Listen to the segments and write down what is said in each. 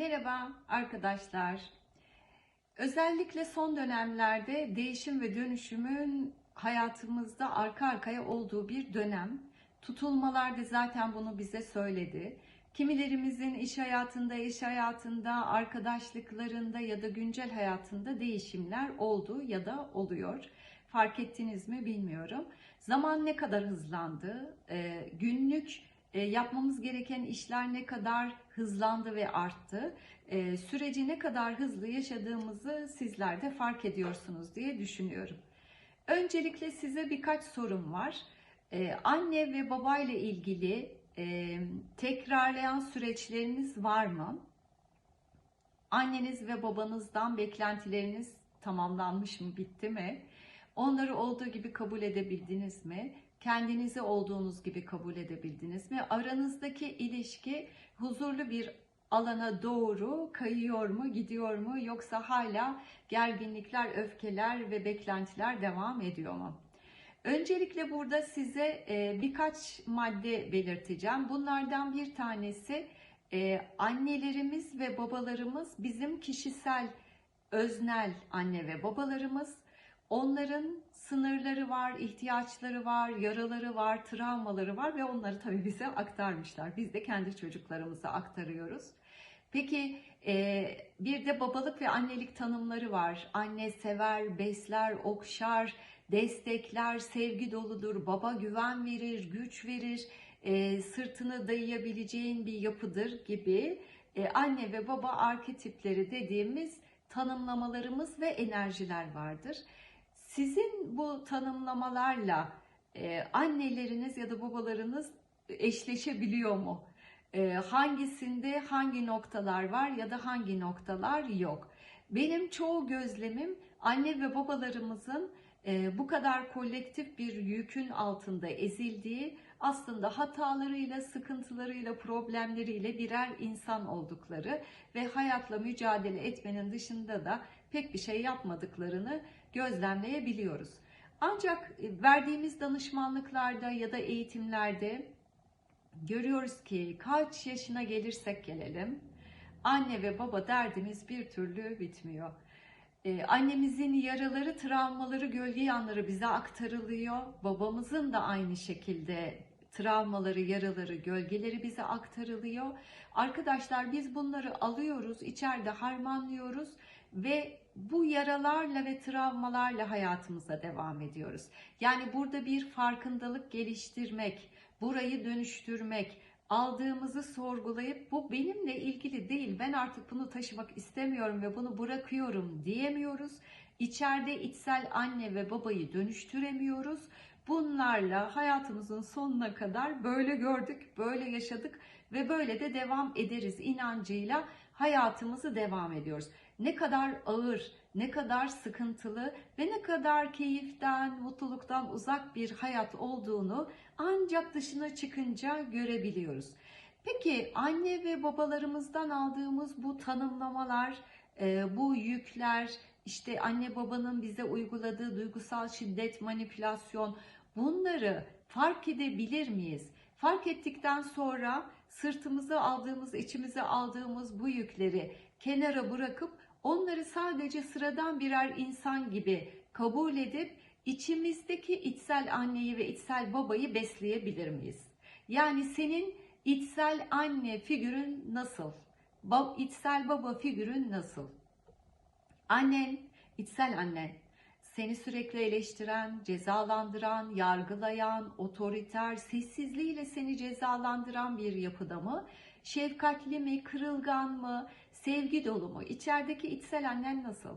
Merhaba arkadaşlar. Özellikle son dönemlerde değişim ve dönüşümün hayatımızda arka arkaya olduğu bir dönem. Tutulmalar da zaten bunu bize söyledi. Kimilerimizin iş hayatında, iş hayatında, arkadaşlıklarında ya da güncel hayatında değişimler oldu ya da oluyor. Fark ettiniz mi bilmiyorum. Zaman ne kadar hızlandı? Günlük yapmamız gereken işler ne kadar hızlandı ve arttı? E, süreci ne kadar hızlı yaşadığımızı sizler de fark ediyorsunuz diye düşünüyorum. Öncelikle size birkaç sorum var. E, anne ve baba ile ilgili e, tekrarlayan süreçleriniz var mı? Anneniz ve babanızdan beklentileriniz tamamlanmış mı, bitti mi? Onları olduğu gibi kabul edebildiniz mi? Kendinizi olduğunuz gibi kabul edebildiniz mi? Aranızdaki ilişki huzurlu bir alana doğru kayıyor mu, gidiyor mu yoksa hala gerginlikler, öfkeler ve beklentiler devam ediyor mu? Öncelikle burada size e, birkaç madde belirteceğim. Bunlardan bir tanesi e, annelerimiz ve babalarımız bizim kişisel, öznel anne ve babalarımız. Onların sınırları var, ihtiyaçları var, yaraları var, travmaları var ve onları tabii bize aktarmışlar. Biz de kendi çocuklarımıza aktarıyoruz. Peki e, bir de babalık ve annelik tanımları var. Anne sever, besler, okşar, destekler, sevgi doludur, baba güven verir, güç verir, e, sırtını dayayabileceğin bir yapıdır gibi e, anne ve baba arketipleri dediğimiz tanımlamalarımız ve enerjiler vardır. Sizin bu tanımlamalarla e, anneleriniz ya da babalarınız eşleşebiliyor mu? E, hangisinde hangi noktalar var ya da hangi noktalar yok? Benim çoğu gözlemim anne ve babalarımızın e, bu kadar kolektif bir yükün altında ezildiği, aslında hatalarıyla, sıkıntılarıyla, problemleriyle birer insan oldukları ve hayatla mücadele etmenin dışında da pek bir şey yapmadıklarını gözlemleyebiliyoruz. Ancak verdiğimiz danışmanlıklarda ya da eğitimlerde görüyoruz ki kaç yaşına gelirsek gelelim anne ve baba derdimiz bir türlü bitmiyor. Ee, annemizin yaraları, travmaları, gölge yanları bize aktarılıyor. Babamızın da aynı şekilde travmaları, yaraları, gölgeleri bize aktarılıyor. Arkadaşlar biz bunları alıyoruz, içeride harmanlıyoruz ve bu yaralarla ve travmalarla hayatımıza devam ediyoruz. Yani burada bir farkındalık geliştirmek, burayı dönüştürmek, aldığımızı sorgulayıp bu benimle ilgili değil, ben artık bunu taşımak istemiyorum ve bunu bırakıyorum diyemiyoruz. İçeride içsel anne ve babayı dönüştüremiyoruz. Bunlarla hayatımızın sonuna kadar böyle gördük, böyle yaşadık ve böyle de devam ederiz inancıyla hayatımızı devam ediyoruz. Ne kadar ağır, ne kadar sıkıntılı ve ne kadar keyiften, mutluluktan uzak bir hayat olduğunu ancak dışına çıkınca görebiliyoruz. Peki anne ve babalarımızdan aldığımız bu tanımlamalar, e, bu yükler, işte anne babanın bize uyguladığı duygusal şiddet, manipülasyon bunları fark edebilir miyiz? Fark ettikten sonra sırtımızı aldığımız, içimize aldığımız bu yükleri kenara bırakıp onları sadece sıradan birer insan gibi kabul edip içimizdeki içsel anneyi ve içsel babayı besleyebilir miyiz? Yani senin içsel anne figürün nasıl? Ba içsel baba figürün nasıl? Annen, içsel annen seni sürekli eleştiren, cezalandıran, yargılayan, otoriter, sessizliğiyle seni cezalandıran bir yapıda mı? Şefkatli mi, kırılgan mı, sevgi dolu mu? İçerideki içsel annen nasıl?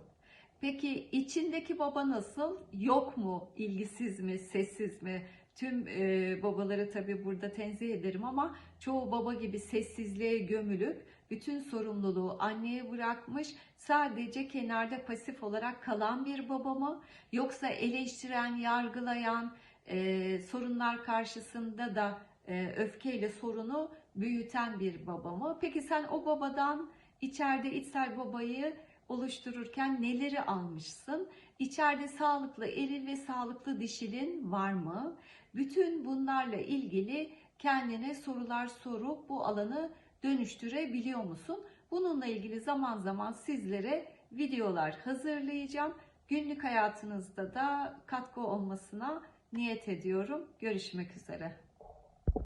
Peki içindeki baba nasıl? Yok mu? İlgisiz mi? Sessiz mi? Tüm e, babaları tabii burada tenzih ederim ama çoğu baba gibi sessizliğe gömülüp bütün sorumluluğu anneye bırakmış sadece kenarda pasif olarak kalan bir baba mı? Yoksa eleştiren, yargılayan, e, sorunlar karşısında da e, öfkeyle sorunu büyüten bir baba mı? Peki sen o babadan içeride içsel babayı oluştururken neleri almışsın? İçeride sağlıklı eril ve sağlıklı dişilin var mı? Bütün bunlarla ilgili kendine sorular sorup bu alanı dönüştürebiliyor musun? Bununla ilgili zaman zaman sizlere videolar hazırlayacağım. Günlük hayatınızda da katkı olmasına niyet ediyorum. Görüşmek üzere.